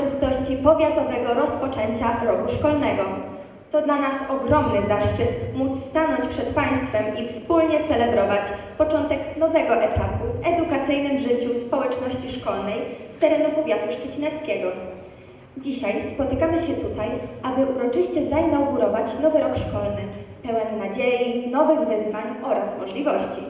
uroczystości powiatowego rozpoczęcia roku szkolnego. To dla nas ogromny zaszczyt móc stanąć przed Państwem i wspólnie celebrować początek nowego etapu w edukacyjnym życiu społeczności szkolnej z terenu powiatu szczecineckiego. Dzisiaj spotykamy się tutaj, aby uroczyście zainaugurować nowy rok szkolny, pełen nadziei, nowych wyzwań oraz możliwości.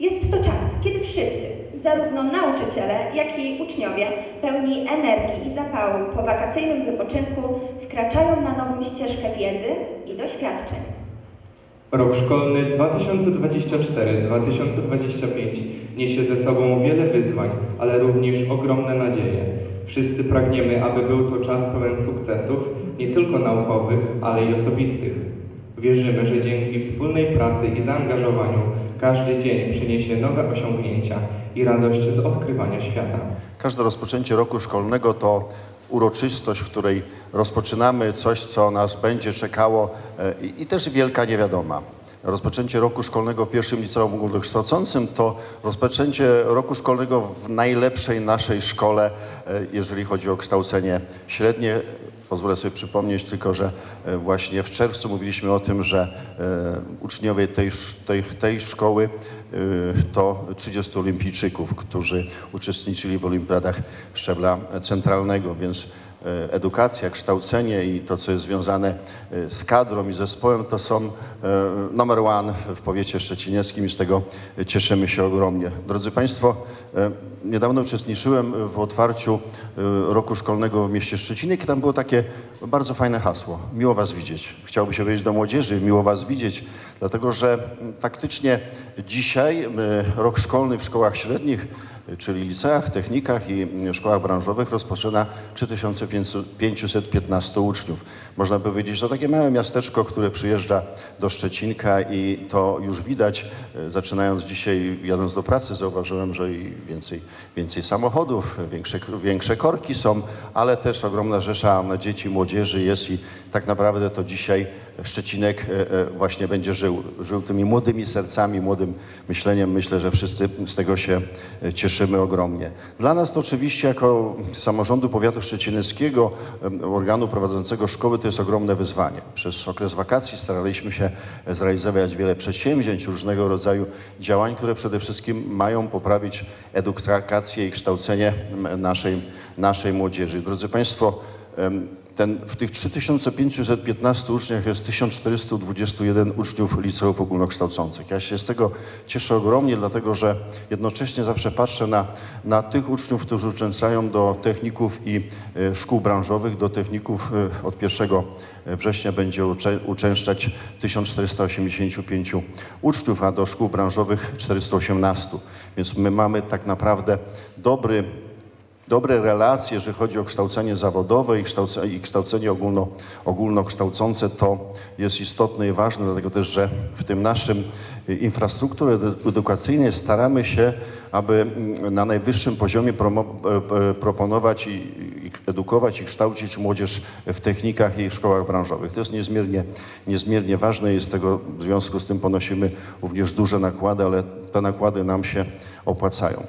Jest to czas, kiedy wszyscy, zarówno nauczyciele, jak i uczniowie, pełni energii i zapału po wakacyjnym wypoczynku, wkraczają na nową ścieżkę wiedzy i doświadczeń. Rok szkolny 2024-2025 niesie ze sobą wiele wyzwań, ale również ogromne nadzieje. Wszyscy pragniemy, aby był to czas pełen sukcesów, nie tylko naukowych, ale i osobistych. Wierzymy, że dzięki wspólnej pracy i zaangażowaniu każdy dzień przyniesie nowe osiągnięcia i radość z odkrywania świata. Każde rozpoczęcie roku szkolnego to uroczystość, w której rozpoczynamy coś, co nas będzie czekało e, i, i też wielka niewiadoma. Rozpoczęcie roku szkolnego w pierwszym liceum ogólnokształcącym to rozpoczęcie roku szkolnego w najlepszej naszej szkole, e, jeżeli chodzi o kształcenie średnie. Pozwolę sobie przypomnieć tylko, że e, właśnie w czerwcu mówiliśmy o tym, że e, uczniowie tej, tej, tej szkoły e, to 30 olimpijczyków, którzy uczestniczyli w olimpiadach szczebla centralnego, więc edukacja, kształcenie i to, co jest związane e, z kadrą i zespołem, to są e, number one w powiecie szczecinieckim i z tego cieszymy się ogromnie. Drodzy Państwo, e, niedawno uczestniczyłem w otwarciu e, roku szkolnego w mieście Szczecinie i tam było takie bardzo fajne hasło. Miło Was widzieć. Chciałby się wejść do młodzieży, miło Was widzieć, dlatego że faktycznie dzisiaj e, rok szkolny w szkołach średnich czyli liceach, technikach i szkołach branżowych rozpoczyna 3515 uczniów. Można powiedzieć, że to takie małe miasteczko, które przyjeżdża do Szczecinka i to już widać. E, Zaczynając dzisiaj, jadąc do pracy, zauważyłem, że i więcej, więcej samochodów, większe, większe korki są, ale też ogromna rzesza dzieci, młodzieży jest i tak naprawdę to dzisiaj Szczecinek e, e, właśnie będzie żył, żył tymi młodymi sercami, młodym myśleniem. Myślę, że wszyscy z tego się e, cieszymy ogromnie. Dla nas to oczywiście jako samorządu powiatu szczecineckiego, em, organu prowadzącego szkoły, to jest ogromne wyzwanie. Przez okres wakacji staraliśmy się zrealizować wiele przedsięwzięć, różnego rodzaju działań, które przede wszystkim mają poprawić edukację i kształcenie naszej, naszej młodzieży. Drodzy Państwo, ten, w tych 3515 uczniach jest 1421 uczniów liceów ogólnokształcących. Ja się z tego cieszę ogromnie, dlatego że jednocześnie zawsze patrzę na, na tych uczniów, którzy uczęszczają do techników i e, szkół branżowych. Do techników e, od 1 września będzie uczęszczać 1485 uczniów, a do szkół branżowych 418. Więc my mamy tak naprawdę dobry dobre relacje, jeżeli chodzi o kształcenie zawodowe i kształcenie, i kształcenie ogólno, ogólnokształcące, to jest istotne i ważne, dlatego też, że w tym naszym y, infrastrukturze edu- edukacyjnej staramy się, aby mm, na najwyższym poziomie e, e, proponować i, i edukować i kształcić młodzież w technikach i szkołach branżowych. To jest niezmiernie, niezmiernie ważne i z tego w związku z tym ponosimy również duże nakłady, ale te nakłady nam się opłacają.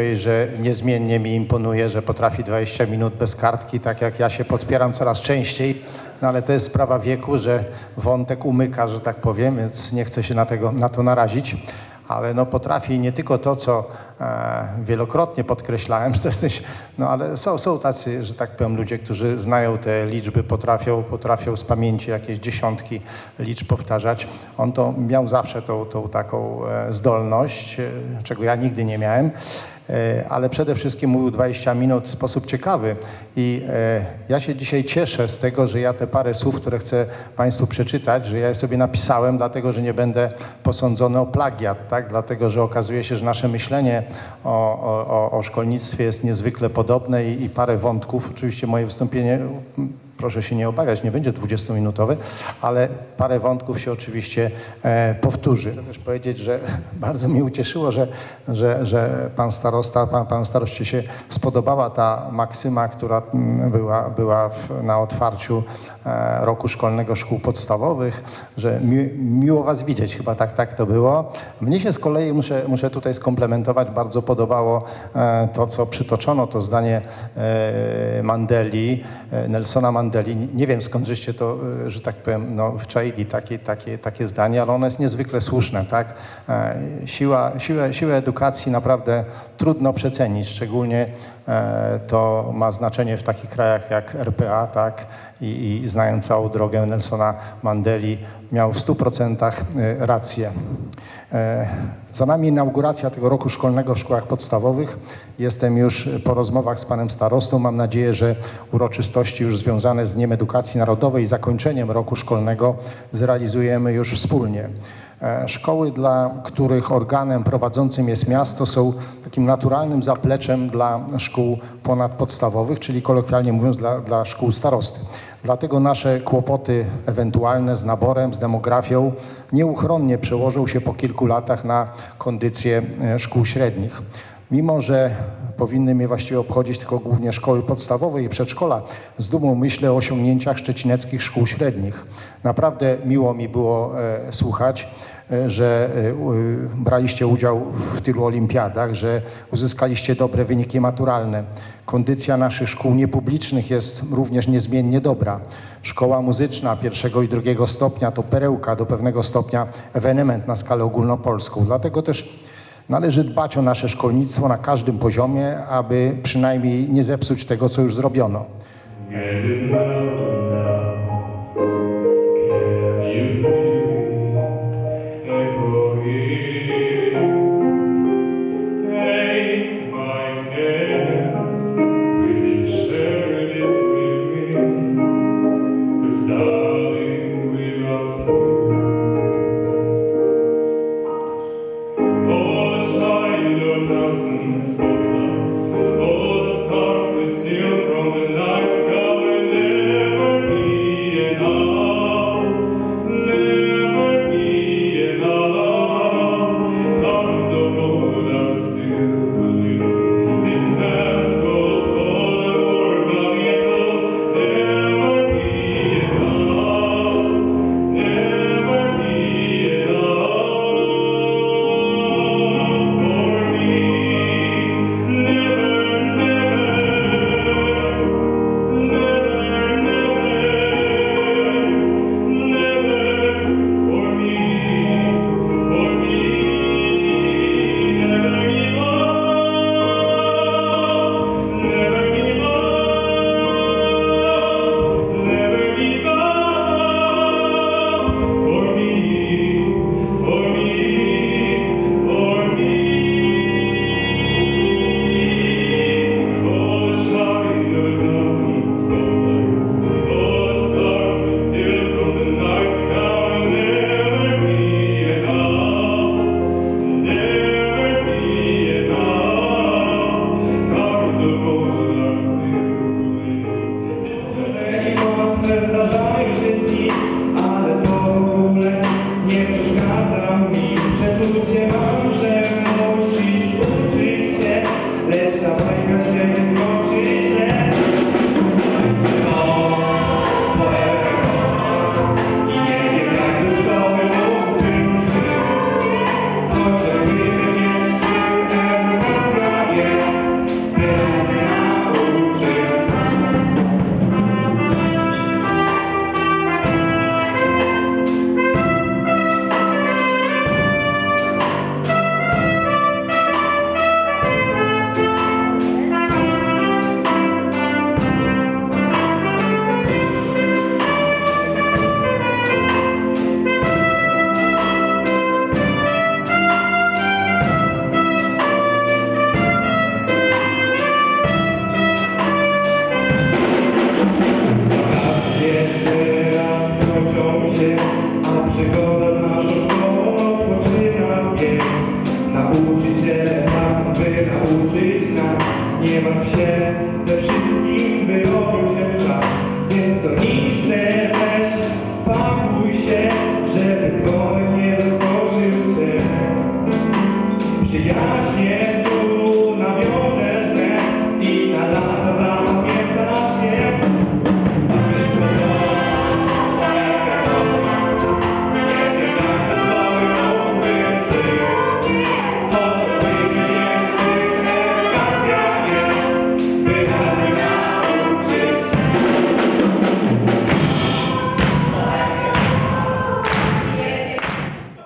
Powiedzieć, że niezmiennie mi imponuje, że potrafi 20 minut bez kartki, tak jak ja się podpieram coraz częściej. No ale to jest sprawa wieku, że wątek umyka, że tak powiem, więc nie chcę się na, tego, na to narazić. Ale no potrafi nie tylko to, co e, wielokrotnie podkreślałem, że to jesteś, no ale są, są tacy, że tak powiem, ludzie, którzy znają te liczby, potrafią, potrafią z pamięci jakieś dziesiątki liczb powtarzać. On to miał zawsze tą, tą taką e, zdolność, e, czego ja nigdy nie miałem. E, ale przede wszystkim mówił 20 minut w sposób ciekawy. I e, ja się dzisiaj cieszę z tego, że ja te parę słów, które chcę Państwu przeczytać, że ja je sobie napisałem, dlatego że nie będę posądzony o plagiat, tak? dlatego że okazuje się, że nasze myślenie o, o, o- szkolnictwie jest niezwykle podobne i, i parę wątków. Oczywiście moje wystąpienie proszę się nie obawiać, nie będzie 20-minutowe, ale parę wątków się oczywiście e, powtórzy. Chcę też powiedzieć, że bardzo mnie ucieszyło, że, że, że pan starosta, pan, pan staroście się spodobała ta maksyma, która mm, była, była w, na otwarciu roku szkolnego szkół podstawowych, że mi, miło was widzieć, chyba tak, tak to było. Mnie się z kolei, muszę, muszę tutaj skomplementować, bardzo podobało e, to, co przytoczono, to zdanie e, Mandeli, e, Nelsona Mandeli. Nie wiem skąd żeście to, e, że tak powiem, no, wczaili takie, takie, takie zdanie, ale ono jest niezwykle słuszne. Tak? E, Siła, siłę, siłę edukacji naprawdę trudno przecenić, szczególnie e, to ma znaczenie w takich krajach jak RPA, tak? I, i znając całą drogę Nelsona Mandeli, miał w 100% rację. E, Za nami inauguracja tego roku szkolnego w szkołach podstawowych. Jestem już po rozmowach z panem starostą. Mam nadzieję, że uroczystości już związane z Dniem Edukacji Narodowej i zakończeniem roku szkolnego zrealizujemy już wspólnie. E, Szkoły, dla których organem prowadzącym jest miasto, są takim naturalnym zapleczem dla szkół ponadpodstawowych, czyli kolokwialnie mówiąc dla, dla szkół starosty. Dlatego nasze kłopoty ewentualne z naborem, z demografią nieuchronnie przełożą się po kilku latach na kondycję e, szkół średnich. Mimo, że powinny mnie właściwie obchodzić tylko głównie szkoły podstawowe i przedszkola, z dumą myślę o osiągnięciach szczecineckich szkół średnich. Naprawdę miło mi było e, słuchać, że e, braliście udział w tylu olimpiadach, że uzyskaliście dobre wyniki maturalne. Kondycja naszych szkół niepublicznych jest również niezmiennie dobra. Szkoła muzyczna pierwszego i drugiego stopnia to perełka do pewnego stopnia ewenement na skalę ogólnopolską. Dlatego też Należy dbać o nasze szkolnictwo na każdym poziomie, aby przynajmniej nie zepsuć tego, co już zrobiono.